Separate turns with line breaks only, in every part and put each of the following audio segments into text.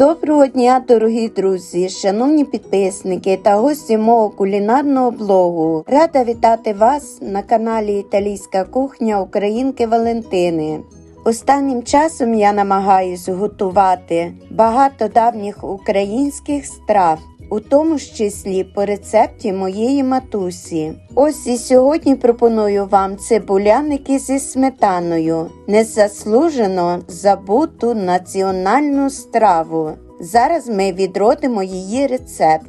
Доброго дня, дорогі друзі, шановні підписники та гості мого кулінарного блогу. Рада вітати вас на каналі Італійська кухня Українки Валентини. Останнім часом я намагаюся готувати багато давніх українських страв, у тому ж числі по рецепті моєї матусі. Ось і сьогодні пропоную вам цибуляники зі сметаною, незаслужено забуту національну страву. Зараз ми відродимо її рецепт.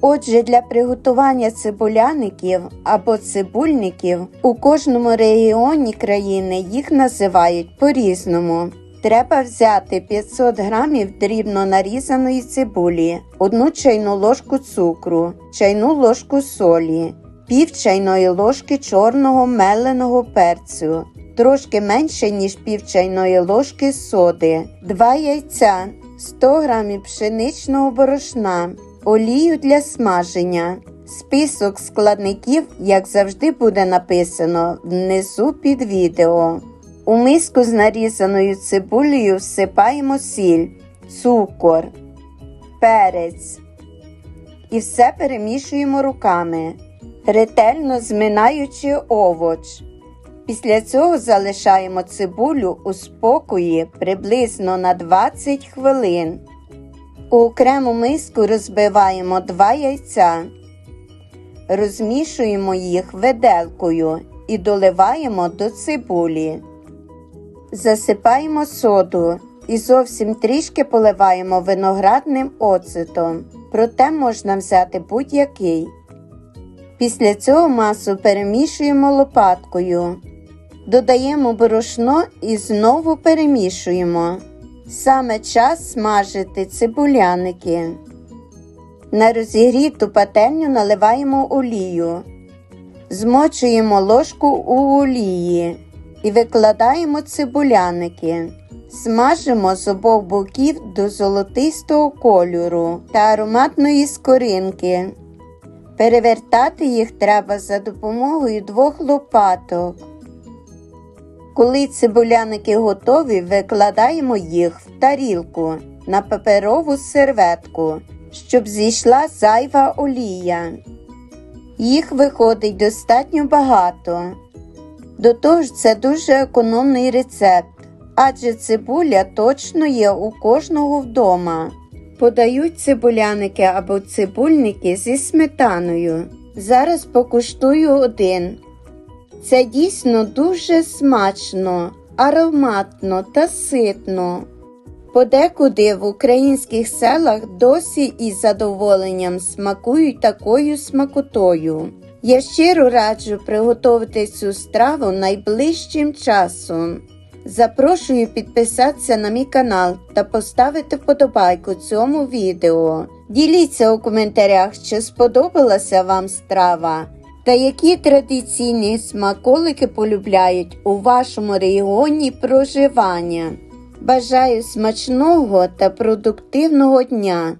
Отже, для приготування цибуляників або цибульників у кожному регіоні країни їх називають по-різному. Треба взяти 500 грамів дрібно нарізаної цибулі, одну чайну ложку цукру, чайну ложку солі, пів чайної ложки чорного меленого перцю, трошки менше, ніж пів чайної ложки соди, 2 яйця, 100 грамів пшеничного борошна, олію для смаження. Список складників, як завжди, буде написано внизу під відео. У миску з нарізаною цибулею всипаємо сіль, цукор, перець і все перемішуємо руками, ретельно зминаючи овоч. Після цього залишаємо цибулю у спокої приблизно на 20 хвилин. У окрему миску розбиваємо 2 яйця, розмішуємо їх виделкою і доливаємо до цибулі. Засипаємо соду і зовсім трішки поливаємо виноградним оцетом, проте можна взяти будь-який. Після цього масу перемішуємо лопаткою, додаємо борошно і знову перемішуємо. Саме час смажити цибуляники. На розігріту пательню наливаємо олію, змочуємо ложку у олії і викладаємо цибуляники. Смажимо з обох боків до золотистого кольору та ароматної скоринки. Перевертати їх треба за допомогою двох лопаток. Коли цибуляники готові, викладаємо їх в тарілку на паперову серветку, щоб зійшла зайва олія. Їх виходить достатньо багато. До того ж, це дуже економний рецепт, адже цибуля точно є у кожного вдома. Подають цибуляники або цибульники зі сметаною. Зараз покуштую один. Це дійсно дуже смачно, ароматно та ситно. Подекуди в українських селах досі із задоволенням смакують такою смакотою. Я щиро раджу приготувати цю страву найближчим часом. Запрошую підписатися на мій канал та поставити вподобайку цьому відео. Діліться у коментарях, чи сподобалася вам страва та які традиційні смаколики полюбляють у вашому регіоні проживання. Бажаю смачного та продуктивного дня!